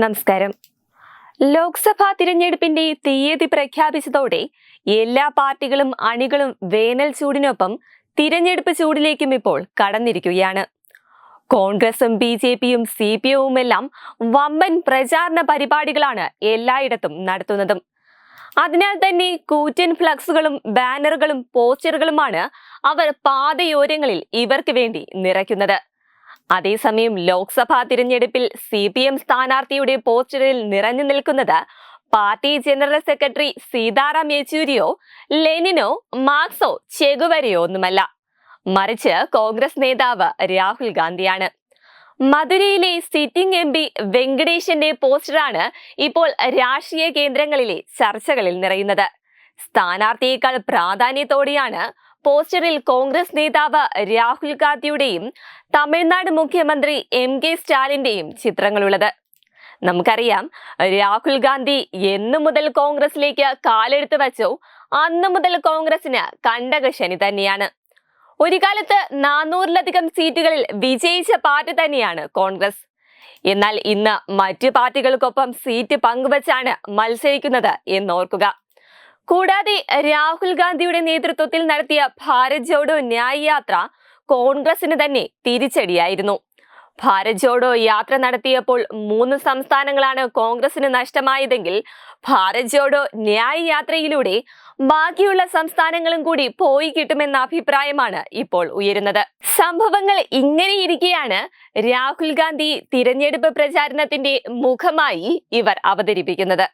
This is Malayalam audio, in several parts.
നമസ്കാരം. ലോക്സഭാ തിരഞ്ഞെടുപ്പിന്റെ തീയതി പ്രഖ്യാപിച്ചതോടെ എല്ലാ പാർട്ടികളും അണികളും വേനൽ ചൂടിനൊപ്പം തിരഞ്ഞെടുപ്പ് ചൂടിലേക്കും ഇപ്പോൾ കടന്നിരിക്കുകയാണ്. കോൺഗ്രസും ബി ജെ പിയും സി പി എല്ലാം വമ്പൻ പ്രചാരണ പരിപാടികളാണ് എല്ലായിടത്തും നടത്തുന്നതും. അതിനാൽ തന്നെ കൂറ്റൻ ഫ്ലക്സുകളും ബാനറുകളും പോസ്റ്ററുകളുമാണ് അവർ പാതയോരങ്ങളിൽ ഇവർക്ക് വേണ്ടി നിറയ്ക്കുന്നത്. അതേസമയം ലോക്സഭാ തിരഞ്ഞെടുപ്പിൽ സി പി എം സ്ഥാനാർത്ഥിയുടെ പോസ്റ്ററിൽ നിറഞ്ഞു നിൽക്കുന്നത് പാർട്ടി ജനറൽ സെക്രട്ടറി സീതാറാം യെച്ചൂരിയോ ലെനിനോ മാർക്സോ ചെഗുവരയോ ഒന്നുമല്ല. മറിച്ച് കോൺഗ്രസ് നേതാവ് രാഹുൽ ഗാന്ധിയാണ്. മധുരയിലെ സിറ്റിംഗ് എം പി വെങ്കടേശന്റെ പോസ്റ്ററാണ് ഇപ്പോൾ രാഷ്ട്രീയ കേന്ദ്രങ്ങളിലെ ചർച്ചകളിൽ നിറയുന്നത്. സ്ഥാനാർത്ഥിയേക്കാൾ പ്രാധാന്യത്തോടെയാണ് പോസ്റ്ററിൽ കോൺഗ്രസ് നേതാവ് രാഹുൽ ഗാന്ധിയുടെയും തമിഴ്നാട് മുഖ്യമന്ത്രി എം കെ സ്റ്റാലിന്റെയും ചിത്രങ്ങളുള്ളത്. നമുക്കറിയാം രാഹുൽ ഗാന്ധി എന്നു മുതൽ കോൺഗ്രസിലേക്ക് കാലെടുത്തു വച്ചോ അന്നു മുതൽ കോൺഗ്രസിന് കണ്ടകശനി തന്നെയാണ്. ഒരു കാലത്ത് നാനൂറിലധികം സീറ്റുകളിൽ വിജയിച്ച പാർട്ടി തന്നെയാണ് കോൺഗ്രസ്. എന്നാൽ ഇന്ന് മറ്റു പാർട്ടികൾക്കൊപ്പം സീറ്റ് പങ്കുവച്ചാണ് മത്സരിക്കുന്നത് എന്നോർക്കുക. കൂടാതെ രാഹുൽ ഗാന്ധിയുടെ നേതൃത്വത്തിൽ നടത്തിയ ഭാരത് ജോഡോ ന്യായ് യാത്ര കോൺഗ്രസിന് തന്നെ തിരിച്ചടിയായിരുന്നു. ഭാരത് ജോഡോ യാത്ര നടത്തിയപ്പോൾ മൂന്ന് സംസ്ഥാനങ്ങളാണ് കോൺഗ്രസിന് നഷ്ടമായതെങ്കിൽ ഭാരത് ജോഡോ ന്യായ് യാത്രയിലൂടെ ബാക്കിയുള്ള സംസ്ഥാനങ്ങളും കൂടി പോയി കിട്ടുമെന്ന അഭിപ്രായമാണ് ഇപ്പോൾ ഉയരുന്നത്. സംഭവങ്ങൾ ഇങ്ങനെയിരിക്കെയാണ് രാഹുൽ ഗാന്ധി തിരഞ്ഞെടുപ്പ് പ്രചാരണത്തിന്റെ മുഖമായി ഇവർ അവതരിപ്പിക്കുന്നത്.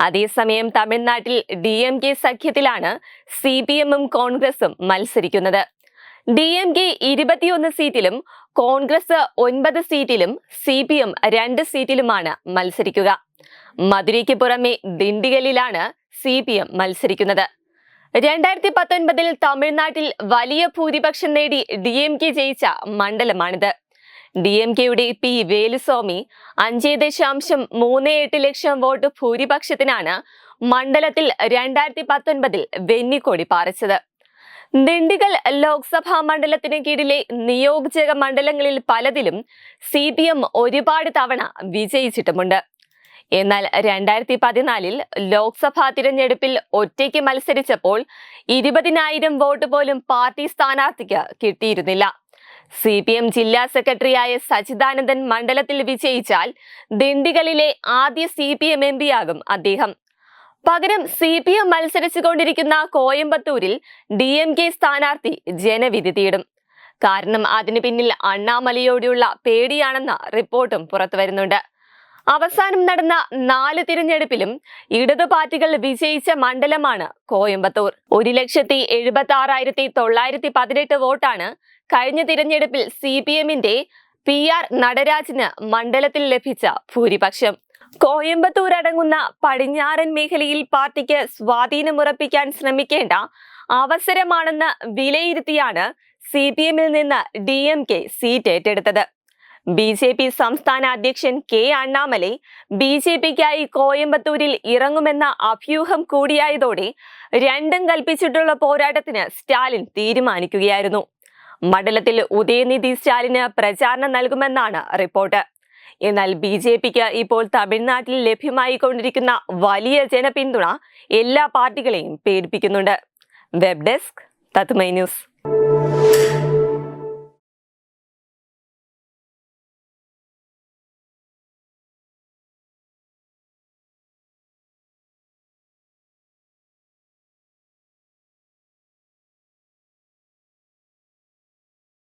അതേസമയം തമിഴ്നാട്ടിൽ ഡി എം കെ സഖ്യത്തിലാണ് സി പി എമ്മും കോൺഗ്രസും മത്സരിക്കുന്നത്. ഡി എം കെ ഇരുപത്തിയൊന്ന് സീറ്റിലും കോൺഗ്രസ് ഒൻപത് സീറ്റിലും സി പി എം രണ്ട് സീറ്റിലുമാണ് മത്സരിക്കുക. മധുരയ്ക്ക് പുറമെ ദിണ്ടിഗലിലാണ് സി പി എം മത്സരിക്കുന്നത്. രണ്ടായിരത്തി പത്തൊൻപതിൽ തമിഴ്നാട്ടിൽ വലിയ ഭൂരിപക്ഷം നേടി ഡി എം കെ ജയിച്ച മണ്ഡലമാണിത്. ഡി എം കെയുടെ പി വേലുസ്വാമി അഞ്ച് ദശാംശം മൂന്ന് എട്ട് ലക്ഷം വോട്ട് ഭൂരിപക്ഷത്തിനാണ് മണ്ഡലത്തിൽ രണ്ടായിരത്തി പത്തൊൻപതിൽ വെന്നിക്കൊടി പാറിച്ചത്. ദിണ്ടിഗൽ ലോക്സഭാ മണ്ഡലത്തിന് കീഴിലെ നിയോജക മണ്ഡലങ്ങളിൽ പലതിലും സി പി എം ഒരുപാട് തവണ വിജയിച്ചിട്ടുമുണ്ട്. എന്നാൽ രണ്ടായിരത്തി പതിനാലിൽ ലോക്സഭാ തിരഞ്ഞെടുപ്പിൽ ഒറ്റയ്ക്ക് മത്സരിച്ചപ്പോൾ ഇരുപതിനായിരം വോട്ട് പോലും പാർട്ടി സ്ഥാനാർത്ഥിക്ക് കിട്ടിയിരുന്നില്ല. സി പി എം ജില്ലാ സെക്രട്ടറിയായ സച്ചിദാനന്ദൻ മണ്ഡലത്തിൽ വിജയിച്ചാൽ ദിണ്ടിഗലിലെ ആദ്യ സി പി എം എം പിയാകും അദ്ദേഹം. പകരം സി പി എം മത്സരിച്ചുകൊണ്ടിരിക്കുന്ന കോയമ്പത്തൂരിൽ ഡി എം കെ സ്ഥാനാർത്ഥി ജനവിധി തേടും. കാരണം അതിനു പിന്നിൽ അണ്ണാമലയോടെയുള്ള പേടിയാണെന്ന റിപ്പോർട്ടും പുറത്തു വരുന്നുണ്ട് അവസാനം നടന്ന നാല് തിരഞ്ഞെടുപ്പിലും ഇടത് പാർട്ടികൾ വിജയിച്ച മണ്ഡലമാണ് കോയമ്പത്തൂർ. ഒരു ലക്ഷത്തി എഴുപത്തി ആറായിരത്തി തൊള്ളായിരത്തി പതിനെട്ട് വോട്ടാണ് കഴിഞ്ഞ തിരഞ്ഞെടുപ്പിൽ സി പി എമ്മിന്റെ പി ആർ നടരാജിന് മണ്ഡലത്തിൽ ലഭിച്ച ഭൂരിപക്ഷം. കോയമ്പത്തൂർ അടങ്ങുന്ന പടിഞ്ഞാറൻ മേഖലയിൽ പാർട്ടിക്ക് സ്വാധീനമുറപ്പിക്കാൻ ശ്രമിക്കേണ്ട അവസരമാണെന്ന് വിലയിരുത്തിയാണ് സി പി എമ്മിൽ നിന്ന് ഡി എം കെ സീറ്റ് ഏറ്റെടുത്തത്. ബി ജെ പി സംസ്ഥാന അധ്യക്ഷൻ കെ അണ്ണാമലൈ ബി ജെ പിക്കായി കോയമ്പത്തൂരിൽ ഇറങ്ങുമെന്ന അഭ്യൂഹം കൂടിയായതോടെ രണ്ടും കൽപ്പിച്ചിട്ടുള്ള പോരാട്ടത്തിന് സ്റ്റാലിൻ തീരുമാനിക്കുകയായിരുന്നു. മണ്ഡലത്തിൽ ഉദയനിധി സ്റ്റാലിന് പ്രചാരണം നൽകുമെന്നാണ് റിപ്പോർട്ട്. എന്നാൽ ബി ജെ പിക്ക് ഇപ്പോൾ തമിഴ്നാട്ടിൽ ലഭ്യമായിക്കൊണ്ടിരിക്കുന്ന വലിയ ജനപിന്തുണ എല്ലാ പാർട്ടികളെയും പേടിപ്പിക്കുന്നുണ്ട്. വെബ് ഡെസ്ക് തത്മൈ ന്യൂസ്.